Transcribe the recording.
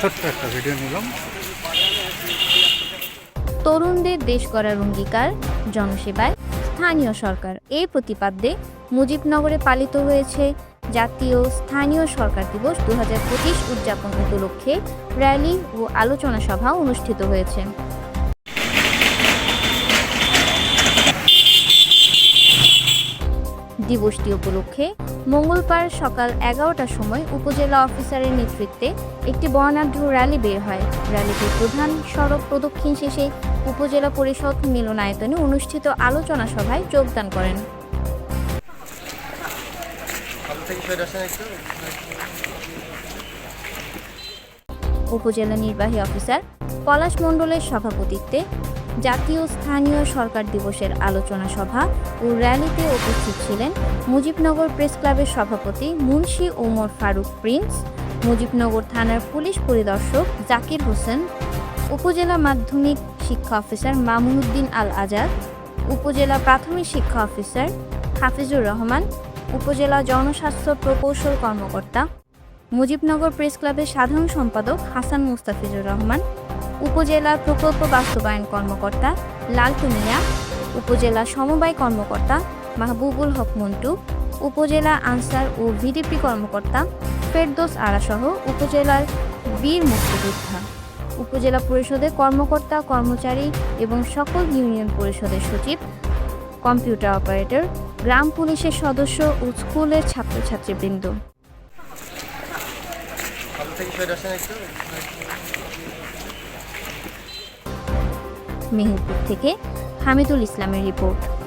ছোট্ট একটা ভিডিও নিলাম। তরুণদের দেশ গড়ার অঙ্গীকার, জনসেবায় স্থানীয় সরকার। এই প্রতিপাদ্যে মুজিবনগরে পালিত হয়েছে জাতীয় স্থানীয় সরকার দিবস দু হাজার পঁচিশ উদযাপন উপলক্ষে র্যালি ও আলোচনা সভা অনুষ্ঠিত হয়েছে। দিবসটি উপলক্ষে মঙ্গলবার সকাল এগারোটার সময় উপজেলা অফিসারের নেতৃত্বে একটি বর্ণাঢ্য র্যালি বের হয়। র্যালিটির প্রধান সড়ক প্রদক্ষিণ শেষে উপজেলা পরিষদ মিলনায়তনে অনুষ্ঠিত আলোচনা সভায় যোগদান করেন। উপজেলা নির্বাহী অফিসার পলাশ মণ্ডলের সভাপতিত্বে জাতীয় স্থানীয় সরকার দিবসের আলোচনা সভা ও র্যালিতে উপস্থিত ছিলেন মুজিবনগর প্রেস ক্লাবের সভাপতি মুন্সি ওমর ফারুক প্রিন্স, মুজিবনগর থানার পুলিশ পরিদর্শক জাকির হোসেন, উপজেলা মাধ্যমিক শিক্ষা অফিসার মামুনুদ্দিন আল আজাদ, উপজেলা প্রাথমিক শিক্ষা অফিসার হাফিজুর রহমান, উপজেলা জনস্বাস্থ্য প্রকৌশল কর্মকর্তা মুজিবনগর প্রেস ক্লাবের সাধারণ সম্পাদক হাসান মুস্তাফিজুর রহমান, উপজেলা প্রকল্প বাস্তবায়ন কর্মকর্তা লালটু মিয়া, উপজেলা সমবায় কর্মকর্তা মাহবুবুল হক মন্টু, উপজেলা আনসার ও ভিডিপি কর্মকর্তা ফেরদোস আরাসহ উপজেলার বীর মুক্তিযোদ্ধা। উপজেলা পরিষদের কর্মকর্তা, কর্মচারী এবং সকল ইউনিয়ন পরিষদের সচিব, কম্পিউটার অপারেটর, গ্রাম পুলিশের সদস্য ও স্কুলের ছাত্রছাত্রীবৃন্দ। মেহেরপুর থেকে হামিদুল ইসলামের রিপোর্ট।